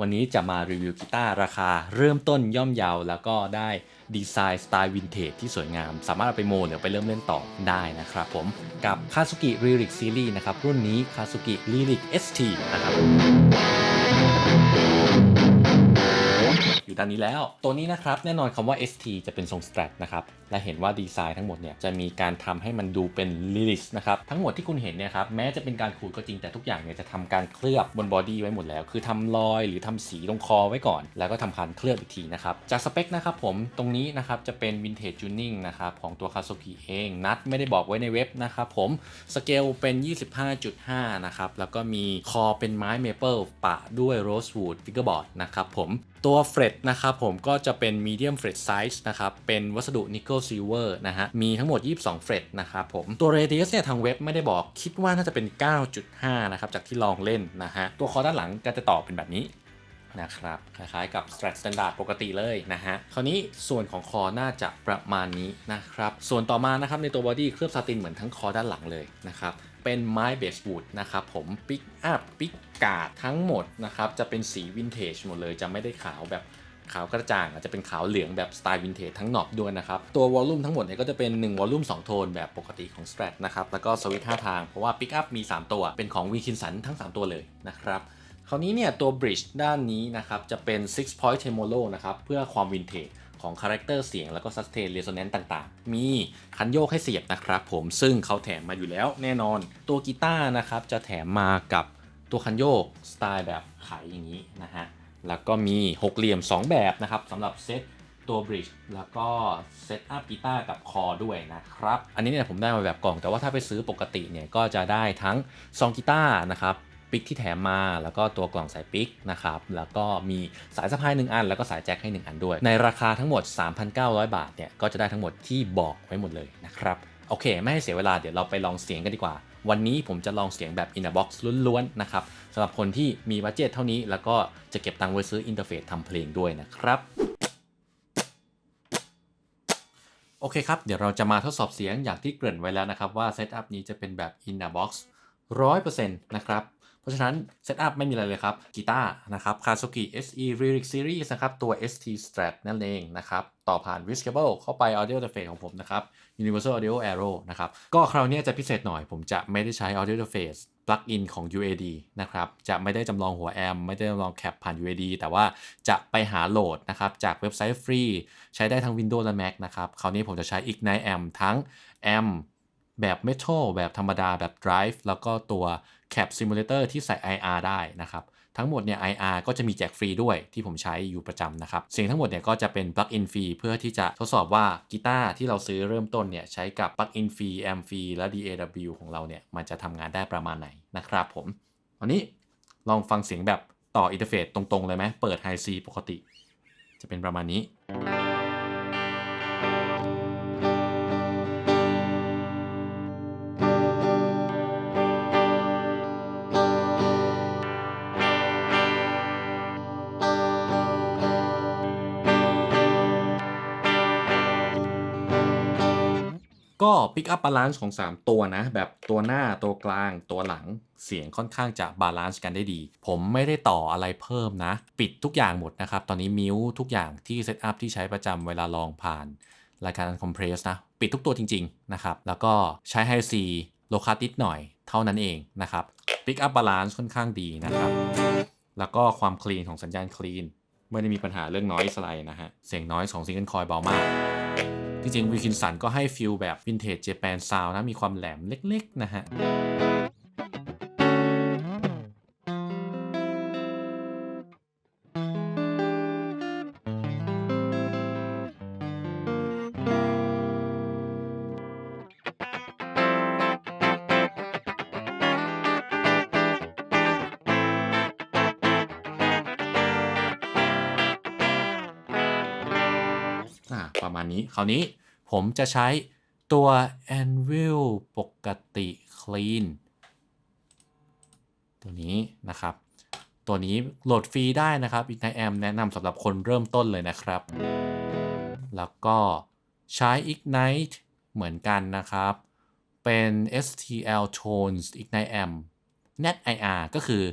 วันนี้จะมารีวิวกีตาร์ราคาเริ่มต้นย่อมเยาแล้วก็ได้ดีไซน์สไตล์วินเทจที่สวยงาม สามารถเอาไปโมหรือไปเริ่มเล่นต่อได้นะครับผมกับ Kazuki Lyric Series นะครับ รุ่นนี้ Kazuki Lyric ST นะครับ อยู่ด้านนี้แล้ว ตัวนี้นะครับแน่นอนคำว่า ST จะเป็นทรง strat นะครับและเห็นว่าดีไซน์ทั้งหมดเนี่ยจะมีการทำให้มันดูเป็น lyrics นะครับทั้งหมดที่คุณเห็นเนี่ยครับแม้จะเป็นการขูดก็จริงแต่ทุกอย่างเนี่ยจะทำการเคลือบบนบอดี้ไว้หมดแล้ว คือทำรอยหรือทำสีตรงคอไว้ก่อน แล้วก็ทำการเคลือบอีกทีนะครับจากสเปคนะครับผมตรงนี้นะครับจะเป็น vintage tuning นะครับของตัว Kazuki เองนัดไม่ได้บอกไว้ในเว็บนะครับผมสเกลเป็น 25.5 นะครับแล้วก็มีคอเป็นไม้เมเปิลปะด้วย rosewood fingerboard นะครับผม ตัวเฟรตนะครับผมก็จะเป็น medium fret size นะครับเป็นวัสดุ nickel silver นะฮะมีทั้งหมด 22 เฟรตนะครับผมตัว radius เนี่ยทางเว็บไม่ได้บอกคิดว่าน่าจะเป็น 9.5 นะครับจากที่ลองเล่นนะฮะตัวคอด้านหลังก็จะต่อเป็นแบบนี้นะครับคล้ายๆกับ Strat Standard ปกติเลยนะฮะ คราวนี้ส่วนของคอน่าจะประมาณนี้นะครับ ส่วนต่อมานะครับในตัวบอดี้เคลือบซาตินเหมือนทั้งคอด้านหลังเลยนะครับ เป็นไม้เบสบูดนะครับผมปิกอัพปิกกาดทั้งหมดนะครับจะเป็นสีวินเทจหมดเลยจะไม่ได้ขาวแบบขาวกระจ่างอาจจะเป็นขาวเหลืองแบบสไตล์วินเทจทั้งหนอบด้วยนะครับ ตัววอลลุ่มทั้งหมดเนี่ยก็จะเป็น 1 วอลลุ่ม 2 โทนแบบปกติของ Strat นะครับ แล้วก็สวิตช์5ทาง เพราะว่าปิกอัพมี 3 ตัวเป็นของ w ีคินสันทั้ง 3 ตัวเลยนะครับคราวนี้เนี่ยตัว bridge ด้านนี้นะครับจะเป็น six point tremolo นะครับเพื่อความวินเทจ ของคาแรคเตอร์เสียงแล้วก็ sustain resonance ต่างๆ มีคันโยกให้เสียบนะครับผมซึ่งเขาแถมมาอยู่แล้วแน่นอนตัวกีตาร์นะครับจะแถมมากับตัวคันโยกสไตล์แบบไขอย่างนี้นะฮะแล้วก็มีหกเหลี่ยม 2 แบบนะครับสำหรับเซตตัว bridge แล้วก็เซตอัพกีตาร์กับคอด้วยนะครับ อันนี้เนี่ยผมได้มาแบบกล่อง แต่ว่าถ้าไปซื้อปกติเนี่ยก็จะได้ทั้งซองกีตาร์นะครับ ปิกที่แถมมา แล้วก็ตัวกล่องสายปิกนะครับ แล้วก็มีสายสะพาย1อัน แล้วก็สายแจ็คให้ 1 อันด้วย ในราคาทั้งหมด 3,900 บาทเนี่ย ก็จะได้ทั้งหมดที่บอกไว้หมดเลยนะครับ โอเค ไม่ให้เสียเวลา เดี๋ยวเราไปลองเสียงกันดีกว่า วันนี้ผมจะลองเสียงแบบ in a box ล้วนๆ นะครับสำหรับคนที่มีบัตเจตเท่านี้ แล้วก็จะเก็บตังค์ไว้ซื้ออินเทอร์เฟซทำเพลงด้วยนะครับโอเคครับ เดี๋ยวเราจะมาทดสอบเสียงอย่างที่เกริ่นไว้แล้วนะครับ ว่าเซตอัพนี้จะเป็นแบบ in a box 100%นะครับ เพราะฉะนั้นเซตอัพไม่มีอะไรเลยครับกีตาร์นะครับ Kazuki SE Lyric Series นะครับตัว ST Strat นั่นเองนะครับต่อผ่าน w i s Cable เข้าไป Audio Interface ของผมนะครับ Universal Audio Arrow นะครับก็คราวนี้จะพิเศษหน่อยผมจะไม่ได้ใช้ Audio Interface plugin ของ UAD นะครับ จะไม่ได้จำลองหัวแอม ไม่ได้จำลองแคปผ่าน UAD แต่ว่าจะไปหาโหลดนะครับ จากเว็บไซต์ฟรี ใช้ได้ทั้ง Windows และ Mac นะครับ คราวนี้ผมจะใช้ Ignite Amp ทั้ง Amp แบบ Metal แบบธรรมดาแบบ Drive แล้วก็ตัว Cap Simulator ที่ใส่ IR ได้นะครับ ทั้งหมดเนี่ย IR ก็จะมีแจกฟรีด้วยที่ผมใช้อยู่ประจำนะครับ เสียงทั้งหมดเนี่ยก็จะเป็น plug-in ฟรีเพื่อที่จะทดสอบว่ากีตาร์ที่เราซื้อเริ่มต้นเนี่ยใช้กับ plug-in ฟรี amp ฟรีและ DAW ของเราเนี่ยมันจะทำงานได้ประมาณไหนนะครับผมวันนี้ลองฟังเสียงแบบต่ออินเทอร์เฟซตรงๆเลยไหมเปิด High C ปกติ จะเป็นประมาณนี้ ก็ Pick up balance ของ 3 ตัวนะ แบบตัวหน้าตัวกลางตัวหลังเสียงค่อนข้างจะบาลานซ์กันได้ดี ผมไม่ได้ต่ออะไรเพิ่มนะ ปิดทุกอย่างหมดนะครับ ตอนนี้มิวทุกอย่างที่เซตอัพที่ใช้ประจำเวลาลองผ่านรายการคอมเพรสนะ ปิดทุกตัวจริง ๆ นะครับ แล้วก็ใช้ไฮซีโลคาติดหน่อยเท่านั้นเองนะครับ Pick up balance ค่อนข้างดีนะครับ แล้วก็ความคลีนของสัญญาณคลีนไม่ได้มีปัญหาเรื่องน้อยสไลด์นะฮะ เสียงน้อยของซิงเกิลคอยเบามาก จริงๆวิคินสันก็ให้ฟิลแบบวินเทจเจแปนซาวนะมีความแหลมเล็กๆนะฮะ คราวนี้ผมจะใช้ตัว Anvil ปกติ Clean ตัวนี้นะครับ ตัวนี้โหลดฟรีได้นะครับ Ignite Amp แนะนำสำหรับคนเริ่มต้นเลยนะครับ แล้วก็ใช้ Ignite เหมือนกันนะครับ เป็น STL Tones Ignite Amp Net IR ก็คือ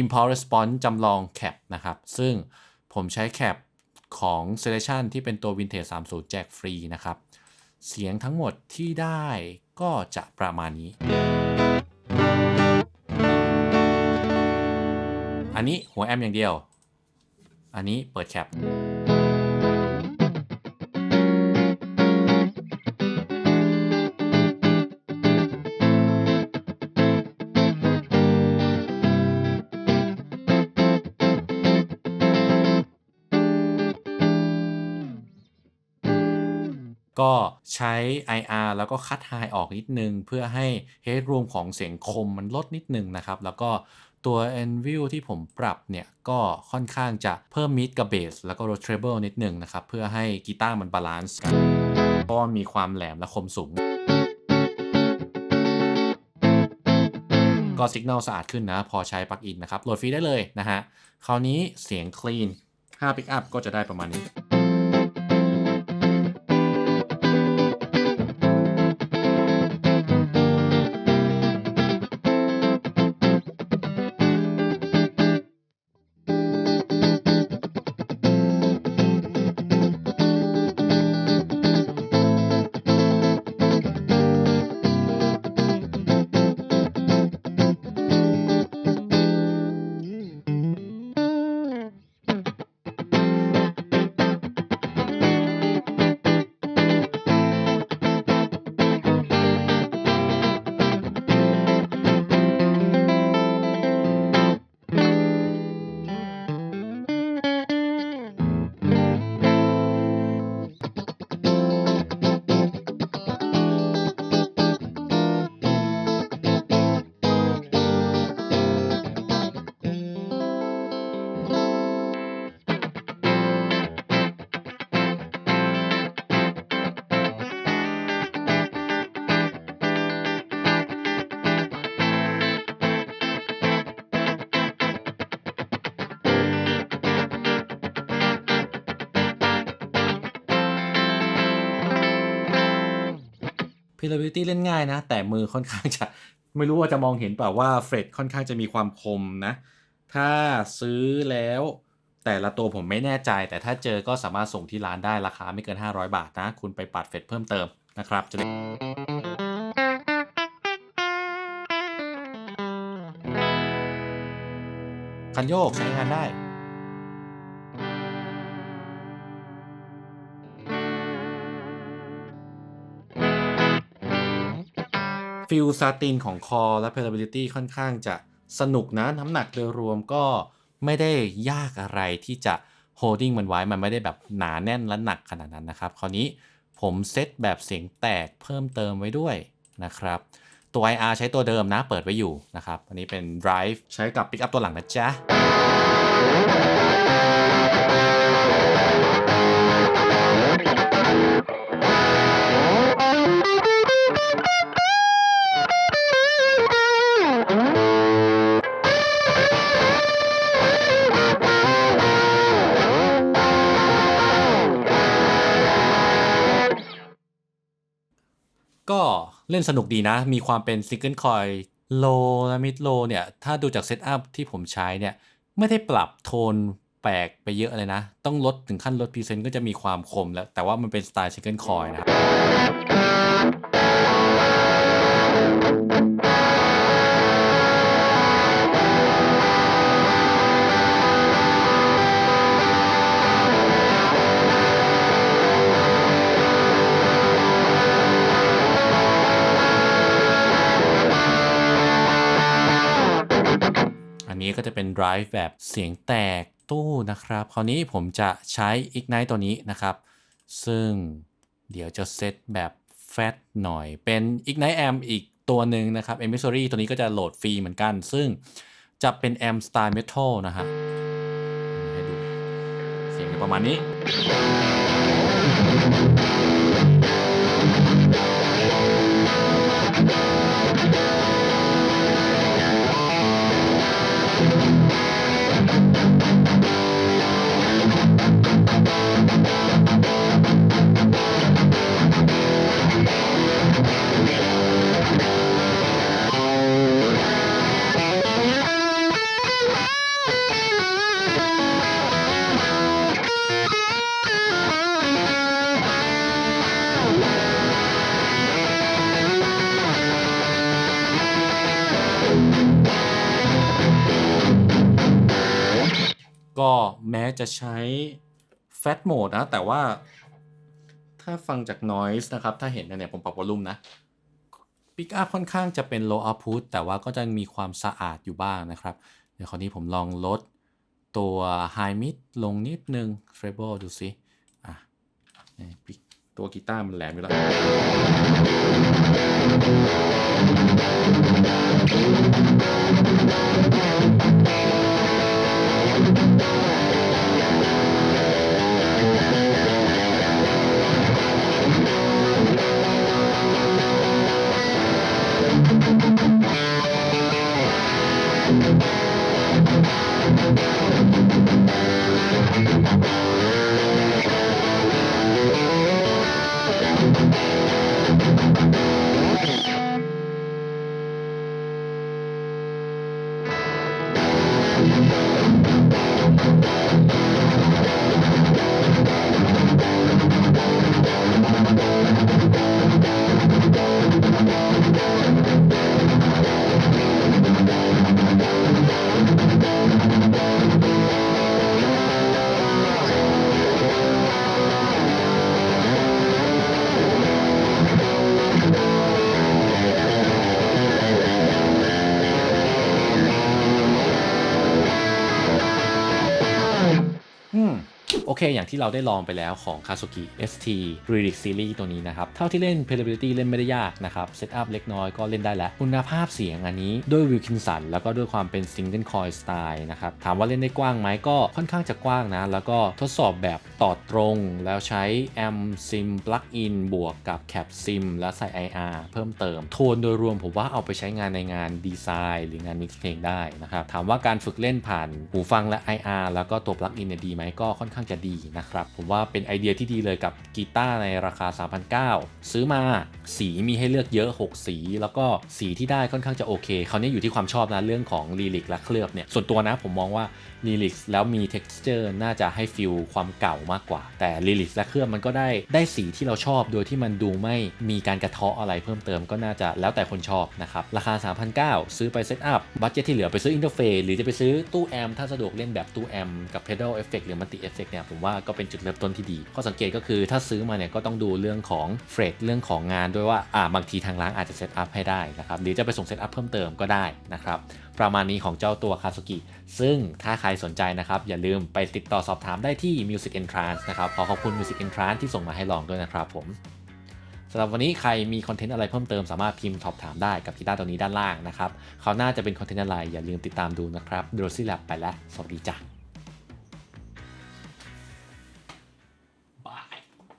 impulse response จำลองแคปนะครับ ซึ่งผมใช้แคป ของ selection ที่เป็นตัว vintage 30 แจกฟรีนะครับ เสียงทั้งหมดที่ได้ก็จะประมาณนี้ อันนี้หัวแอมอย่างเดียว อันนี้เปิดแคป ก็ใช้ IR แล้วก็คัด High ออกนิดนึง เพื่อให้ Headroom ของเสียงคมมันลดนิดนึงนะครับ แล้วก็ตัว Anvil ที่ผมปรับเนี่ย ก็ค่อนข้างจะเพิ่ม Mid กับ Bass แล้วก็ Road Treble นิดนึงนะครับ เพื่อให้กีตาร์มันบาลานซ์กันเพราะว่ามีความแหลมและคมสูง ก็สัญญาณสะอาดขึ้นนะ พอใช้ปลั๊กอินนะครับโหลดฟรีได้เลยนะฮะคราวนี้เสียง clean 5 pick up ก็จะได้ประมาณนี้ Playability เล่นง่ายนะ แต่มือค่อนข้างจะ ไม่รู้ว่าจะมองเห็นเปล่าว่าเฟรดค่อนข้างจะมีความคมนะ ถ้าซื้อแล้วแต่ละตัวผมไม่แน่ใจ แต่ถ้าเจอก็สามารถส่งที่ร้านได้ราคาไม่เกิน 500 บาทนะ คุณไปปัดเฟรดเพิ่มเติมนะครับจะได้คันโยกใช้งานได้ ฟิลซาตินของคอและ Playability ค่อนข้างจะสนุกนะ น้ำหนักโดยรวมก็ไม่ได้ยากอะไรที่จะ holding มันไว้ มันไม่ได้แบบหนาแน่นและหนักขนาดนั้นนะครับ คราวนี้ผมเซตแบบเสียงแตกเพิ่มเติมไว้ด้วยนะครับ ตัว IR ใช้ตัวเดิมนะ เปิดไว้อยู่นะครับ อันนี้เป็น drive ใช้กับ pick up ตัวหลังนะจ๊ะ เล่นสนุกดีนะ มีความเป็นซิงเกิลคอยโลและมิดโลเนี่ย ถ้าดูจากเซตอัพที่ผมใช้เนี่ย ไม่ได้ปรับโทนแปลกไปเยอะเลยนะ ต้องลดถึงขั้นลดพรีเซนต์ก็จะมีความคมแล้ว แต่ว่ามันเป็นสไตล์ซิงเกิลคอยนะครับ นี้ก็จะเป็น drive แบบเสียงแตกตู้นะครับ คราวนี้ผมจะใช้ ignite ตัวนี้นะครับ ซึ่งเดี๋ยวจะเซตแบบแฟตหน่อย เป็น ignite amp อีกตัวหนึ่งนะครับ emissary ตัวนี้ก็จะโหลดฟรีเหมือนกัน ซึ่งจะเป็น amp style metal นะฮะให้ดูเสียงประมาณนี้ จะใช้ Fat Mode นะ แต่ว่าถ้าฟังจาก Noise นะครับ ถ้าเห็นเนี่ยผมปรับวอลลุ่มนะ Pick Up ค่อนข้างจะเป็น Low Output แต่ว่าก็จะมีความสะอาดอยู่บ้างนะครับ เดี๋ยวคราวนี้ผมลองลดตัว High Mid ลงนิดนึง Treble ดูสิอะตัวกีตาร์มันแหลมอยู่แล้วอ อเค อย่างที่เราได้ลองไปแล้วของ Kazuki ST Lyric Series ตัวนี้นะครับ เท่าที่เล่น Playability เล่นไม่ได้ยากนะครับ Setup เล็กน้อยก็เล่นได้แล้ว คุณภาพเสียงอันนี้ด้วย Wilkinson แล้วก็ด้วยความเป็น Single Coil Style นะครับ ถามว่าเล่นได้กว้างไหมก็ค่อนข้างจะกว้างนะ แล้วก็ทดสอบแบบต่อตรง แล้วใช้ Amp Sim Plugin บวกกับ Cap Sim และใส่ IR เพิ่มเติม โทนโดยรวมผมว่าเอาไปใช้งานในงานดีไซน์หรืองานมิกซ์เพลงได้นะครับ ถามว่าการฝึกเล่นผ่านหูฟังและ IR แล้วก็ตัว Plugin เนี่ยดีไหมก็ค่อนข้างจะดีนะครับ ผมว่าเป็นไอเดียที่ดีเลยกับกีตาร์ในราคา 3,900 ซื้อมาสีมีให้เลือกเยอะ 6 สี แล้วก็สีที่ได้ค่อนข้างจะโอเคเขาเนี้อยู่ที่ความชอบนะเรื่องของลีลิกและเคลือบเนี่ยส่วนตัวนะผมมองว่า ลีลิกแล้วมี texture น่าจะให้ฟิลความเก่ามากกว่า แต่ลีลิกและเคลือบมันก็ได้ได้สีที่เราชอบ โดยที่มันดูไม่มีการกระเทาะอะไรเพิ่มเติมก็น่าจะแล้วแต่คนชอบนะครับราคา 3,900 ซื้อไปเซตอัพบัตเจตที่เหลือไปซื้ออินเทอร์เฟซหรือจะไปซื้อตู้แอมถ้าสะดวกเล่นแบบตู้แอมกับ pedal effect หรือ multi effect เนี่ยผมว่าก็เป็นจุดเริ่มต้นที่ดีข้อสังเกตก็คือถ้าซื้อมาเนี่ยก็ต้องดูเรื่องของเฟรดเรื่องของงานด้วยว่าอ่าบางทีทางร้านอาจจะเซตอัพให้ได้นะครับหรือจะไปส่งเซตอัพเพิ่มเติมก็ได้นะครับประมาณนี้ของเจ้าตัวคาสุกิซึ่งถ้าใครสนใจนะครับ อย่าลืมไปติดต่อสอบถามได้ที่ Music Entrance นะครับ ขอขอบคุณ Music Entrance ที่ส่งมาให้ลองด้วยนะครับผมสำหรับวันนี้ใครมีคอนเทนต์อะไรเพิ่มเติมสามารถพิมพ์สอบถามได้กับกีตาร์ตัวนี้ด้านล่างนะครับเขาวหน้าจะเป็นคอนเทนต์อะไรอย่าลืมติดตามดูนะครับ d r o s y Lab ไปแล้ว สวัสดีจ้ะ